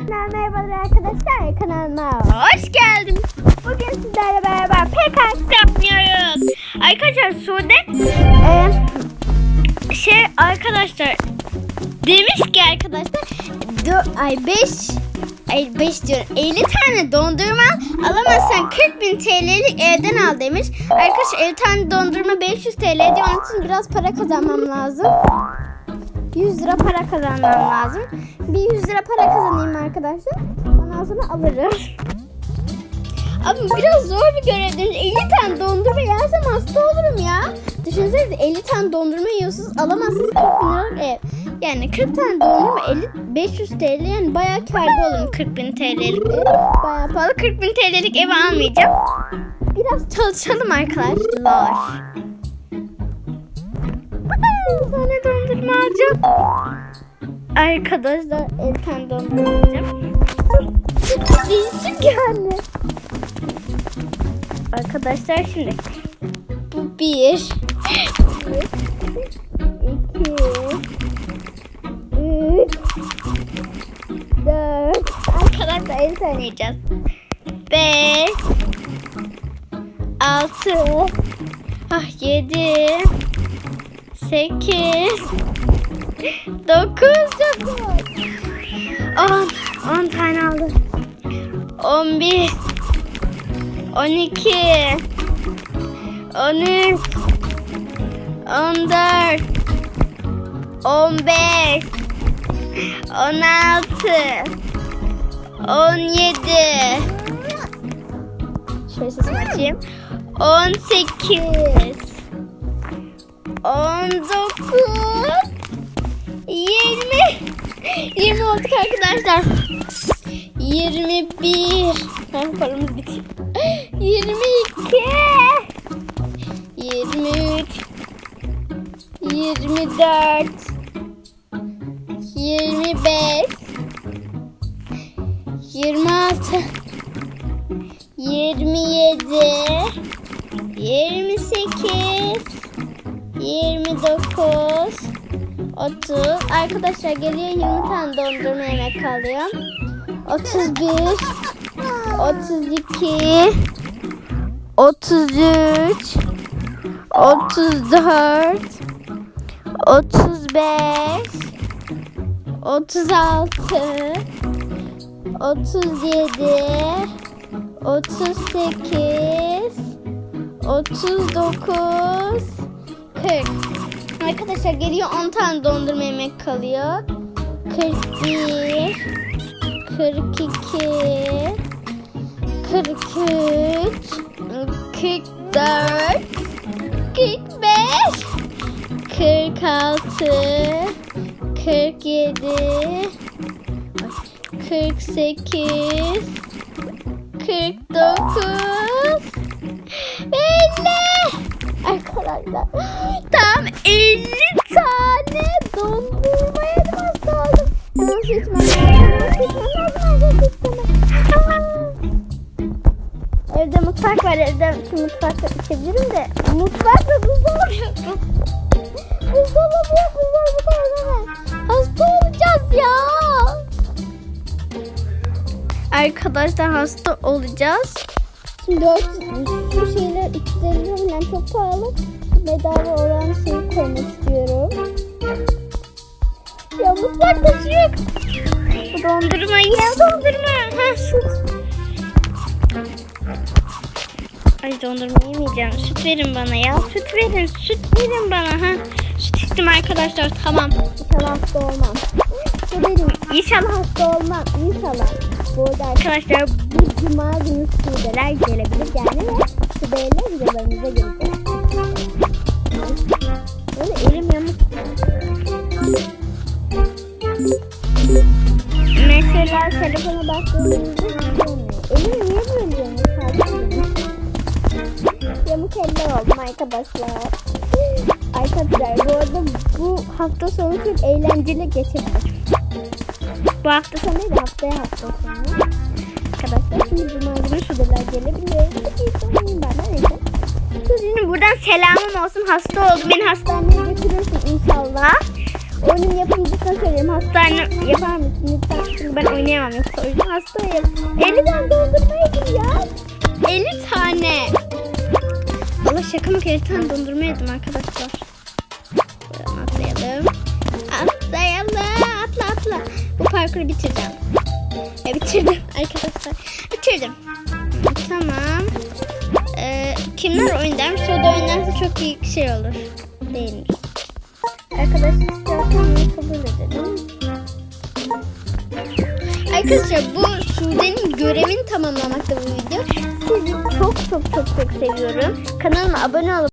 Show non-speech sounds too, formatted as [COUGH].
Merhabalar arkadaşlar kanalıma hoş geldiniz. Bugün sizlerle beraber PKX yapmıyoruz. Arkadaşlar Sude e, şey arkadaşlar demiş ki arkadaşlar dö- ay 5 ay 5 diyorum 50 tane dondurma al, alamazsan 40 bin TL'lik evden al demiş. Arkadaşlar 50 tane dondurma 500 TL diyor onun için biraz para kazanmam lazım. 100 lira para kazanmam lazım. Bir 100 lira para kazanayım arkadaşlar. Ondan sonra alırım. [LAUGHS] Abi biraz zor bir görev değil. 50 tane dondurma yersem hasta olurum ya. Düşünsenize 50 tane dondurma yiyorsunuz alamazsınız 40 bin liralık ev. Yani 40 tane dondurma 50, 500 TL yani bayağı kârda olurum 40 bin TL'lik ev. Bayağı pahalı 40 bin TL'lik ev almayacağım. Biraz çalışalım arkadaşlar. Alacağım. Arkadaşlar bir tane dondurma alacağım. Değişik yani. Arkadaşlar şimdi bu bir, iki, üç, dört. Arkadaşlar el tanıyacağız. Beş, altı, ah yedi, sekiz, dokuz, dokuz. On, on tane aldım. On bir, on iki, on üç, on dört, on beş, on altı, on yedi. Şöyle sesini açayım. On sekiz, on dokuz, 20 olduk arkadaşlar. 21. Ha, paramız bitti. 22. 23. 24. 25. 26. 27. 28. 29. 30. Arkadaşlar geliyor 20 tane dondurma yemek kalıyor. 31 32 33 34 35 36 37 38 39 40 Arkadaşlar geriye 10 tane dondurma yemek kalıyor. 41 42 43 44 45 46 47 48 49 50 Arkadaşlar tam 50 tane dondurma yedim lazım. Su içmem lazım. Evde mutfak var. Evde şu mutfakta içebilirim de. Mutfakta buzdolabı yok. Buzdolabı yok. Buzdolabı koyamam. Hasta olacağız ya. Arkadaşlar hasta olacağız. Şimdi 400, şu şeyler 250 lira çok pahalı. Bedava olan şeyi koymak istiyorum. Ya mutfakta su yok. Dondurma ya dondurma. Ha süt. Ay dondurma yemeyeceğim. Süt verin bana ya. Süt verin. Süt verin bana. Ha. Süt içtim arkadaşlar. Tamam. İnşallah hasta olmam. Su verin. İnşallah hasta olmam. İnşallah. Bu arkadaşlar bu cuma günü sudeler gelebilir yani ve sudeyle videolarımıza gelecek. Böyle elim yamuk. Mesela telefona baktığımızda olmuyor. Elimi niye böyle yamuk? Yamuk eller oldum arkadaşlar. Arkadaşlar bu arada bu hafta sonu çok eğlenceli geçebilir. Bu hafta sonu değil de haftaya hafta sonu. Arkadaşlar şimdi cuma günü sudeler gelebilir. Ben neyse. Suzi'nin buradan selamım olsun. Hasta oldu. Beni hastaneye götürürsün inşallah. Onun yapımcısına söyleyeyim. Hastane yapar mısın? Lütfen Çünkü ben oynayamam yoksa o yüzden hastayım. 50 tane dondurma ya. 50 tane. Allah şaka mı 50 tane dondurma yedim arkadaşlar. Atlayalım. Atlayalım. Atla atla. Bu parkuru bitireceğim. E, bitirdim [LAUGHS] arkadaşlar. Bitirdim. Tamam. Ee, kimler oynar? Soda oynarsa çok iyi şey olur. Değil mi? Arkadaşlar kabul edelim. Arkadaşlar bu Sude'nin görevini tamamlamakta bu video. Sizi çok çok çok çok seviyorum. Kanalıma abone olup